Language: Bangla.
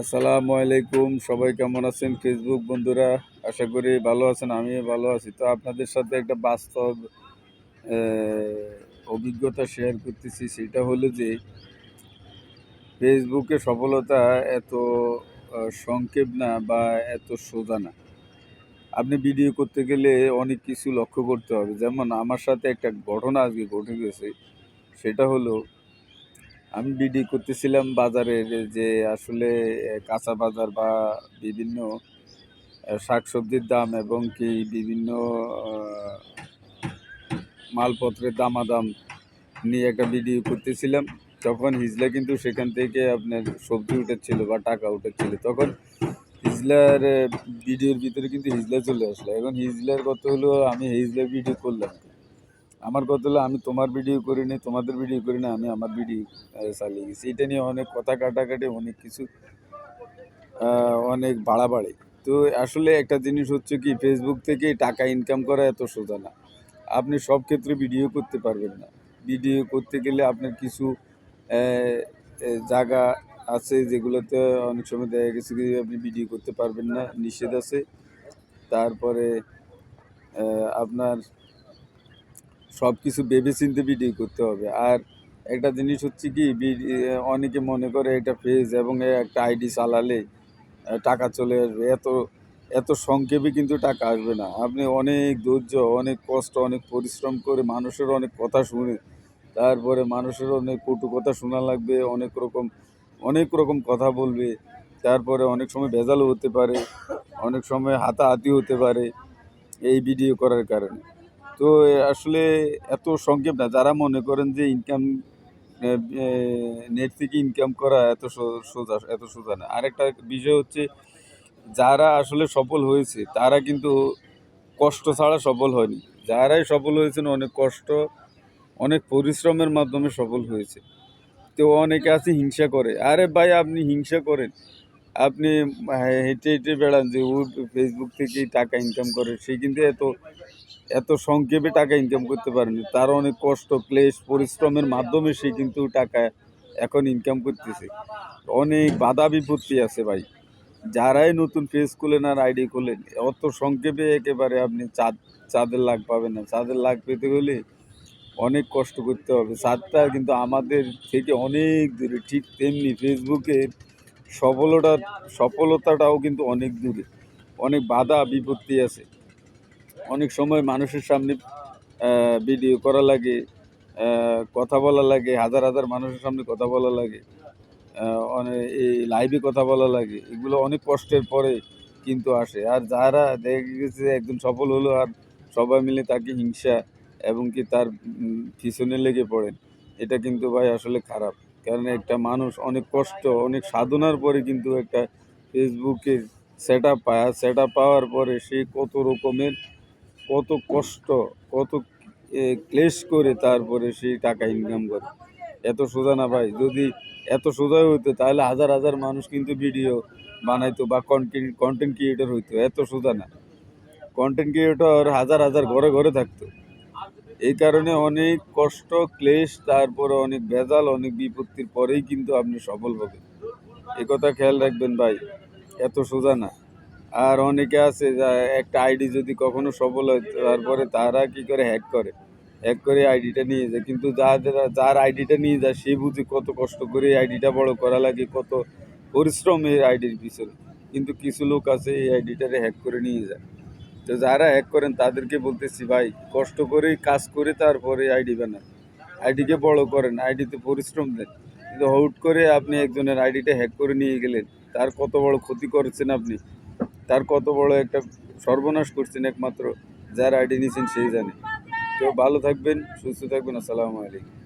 আসসালামু আলাইকুম, সবাই কেমন আছেন? ফেসবুক বন্ধুরা, আশা করি ভালো আছেন আমি ভালো আছি। তো আপনাদের সাথে একটা বাস্তব অভিজ্ঞতা শেয়ার করতেছি, সেটা হলো যে ফেসবুকে সফলতা এত সংক্ষেপ না বা এত সোজা না। আপনি ভিডিও করতে গেলে অনেক কিছু লক্ষ্য করতে হবে। যেমন আমার সাথে একটা ঘটনা আজকে ঘটে গেছে, সেটা হলো আমি বিডি করতেছিলাম বাজারের যে আসলে কাঁচা বাজার বা বিভিন্ন শাকসবজির দাম এবং কি বিভিন্ন মালপত্রের দামাদাম নিয়ে একটা ভিডিও করতেছিলাম। তখন হিজলা কিন্তু সেখান থেকে আপনার সবজি উঠেছিল বা টাকা উঠেছিল, তখন হিজলার ভিডিওর ভিতরে কিন্তু হিজলা চলে আসলো। এখন হিজলার কত হলো, আমি হিজলার ভিডিও করলাম। আমার কথা হলো, আমি তোমার ভিডিও করিনি, তোমাদের ভিডিও করি না আমি আমার ভিডিও চালিয়ে গেছি। এটা নিয়ে অনেক কথা কাটাকাটি, অনেক কিছু অনেক বাড়াবাড়ি। তো আসলে একটা জিনিস হচ্ছে কি ফেসবুক থেকে টাকা ইনকাম করা এত সোজা না। আপনি সব ক্ষেত্রে ভিডিও করতে পারবেন না। ভিডিও করতে গেলে আপনার কিছু জায়গা আছে যেগুলোতে অনেক সময় দেখা গেছে কি, আপনি ভিডিও করতে পারবেন না, নিষেধ আছে। তারপরে আপনার সব কিছু ভেবে চিন্তে ভিডিও করতে হবে। আর একটা জিনিস হচ্ছে কি অনেকে মনে করে এটা পেজ এবং একটা আইডি চালালে টাকা চলে আসবে। এত এত সংক্ষেপে কিন্তু টাকা আসবে না। আপনি অনেক ধৈর্য, অনেক কষ্ট, অনেক পরিশ্রম করে মানুষের অনেক কথা শুনে, তারপরে মানুষের অনেক কটু কথা শোনা লাগবে, অনেক রকম অনেক রকম কথা বলবে, তারপরে অনেক সময় ভেজালও হতে পারে, অনেক সময় হাতাহাতি হতে পারে এই ভিডিও করার কারণে। তো আসলে এত সংক্ষেপ না। যারা মনে করেন যে ইনকাম নেট থেকে ইনকাম করা এত সোজা এত সোজা না। আরেকটা বিষয় হচ্ছে, যারা আসলে সফল হয়েছে, তারা কিন্তু কষ্ট ছাড়া সফল হয়নি। যারাই সফল হয়েছেন, অনেক কষ্ট, অনেক পরিশ্রমের মাধ্যমে সফল হয়েছে। তো অনেকে আছে হিংসা করে। আরে ভাই, আপনি হিংসা করেন। আপনি হেঁটে হেঁটে বেড়ান যে ও ফেসবুক থেকেই টাকা ইনকাম করে। সে কিন্তু এত এত সংক্ষেপে টাকা ইনকাম করতে পারেনি। তার অনেক কষ্ট, ক্লেশ, পরিশ্রমের মাধ্যমে সে কিন্তু টাকা এখন ইনকাম করতেছে। অনেক বাধা বিপত্তি আছে ভাই। যারাই নতুন পেজ খুলেন আর আইডি খুলেন, অত সংক্ষেপে একেবারে আপনি চাঁদ, চাঁদের লাভ পাবেন না। চাঁদের লাভ পেতে হলে অনেক কষ্ট করতে হবে। চাঁদটা কিন্তু আমাদের থেকে অনেক দূরে, ঠিক তেমনি ফেসবুকের সফলতা সফলতাটাও কিন্তু অনেক দূরে। অনেক বাধা বিপত্তি আছে। অনেক সময় মানুষের সামনে ভিডিও করা লাগে কথা বলা লাগে, হাজার হাজার মানুষের সামনে কথা বলা লাগে অনেক এই লাইভে কথা বলা লাগে, এগুলো অনেক কষ্টের পরে কিন্তু আসে। আর যারা দেখা গেছে একজন সফল হলো আর সবাই মিলে তাকে হিংসা এবং কি তার পিছনে লেগে পড়েন, এটা কিন্তু ভাই আসলে খারাপ। কারণ একটা মানুষ অনেক কষ্ট, অনেক সাধনার পরে কিন্তু একটা ফেসবুকের সেট আপ পায়, আর সেট আপ পাওয়ার পরে সে কত রকমের কত কষ্ট, কত ক্লেশ করে তারপরে সে টাকা ইনকাম করে। এত সোজা না ভাই, যদি এত সোজা হইতো, তাহলে হাজার হাজার মানুষ কিন্তু ভিডিও বানাইতো বা কন্টেন্ট কন্টেন্ট ক্রিয়েটর হইতো, এত সোজা না। কন্টেন্ট ক্রিয়েটর হাজার হাজার ঘরে ঘরে থাকতো। এই কারণে অনেক কষ্ট, ক্লেশ, তারপরে অনেক ভেজাল, অনেক বিপত্তির পরেই কিন্তু আপনি সফল হবেন। কথা খেয়াল রাখবেন ভাই, এত সোজা না। আর অনেকে আছে একটা আইডি যদি কখনো সফল হয়, তারপরে তারা কি করে হ্যাক করে? হ্যাক করে আইডিটা নিয়ে যায়। কিন্তু যাদের, যার আইডিটা নিয়ে যায়, সে বুঝে কত কষ্ট করে আইডিটা বড় করা লাগে, কত পরিশ্রম এই আইডির পিছনে। কিন্তু কিছু লোক আছে এই আইডিটারে হ্যাক করে নিয়ে যায়। তো যারা হ্যাক করেন, তাদেরকে বলতেছি, ভাই, কষ্ট করে কাজ করে তারপরে আইডি বানান। আইডিকে বড় করেন, আইডিতে পরিশ্রম দেন। কিন্তু হুট করে আপনি একজনের আইডিটা হ্যাক করে নিয়ে গেলেন, তার কত বড় ক্ষতি করেছেন আপনি? তার কত বড় একটা সর্বনাশ করছেন একমাত্র, যার আইডি নিয়েছেন সেই জানে। তো ভালো থাকবেন, সুস্থ থাকবেন, আসসালামু আলাইকুম।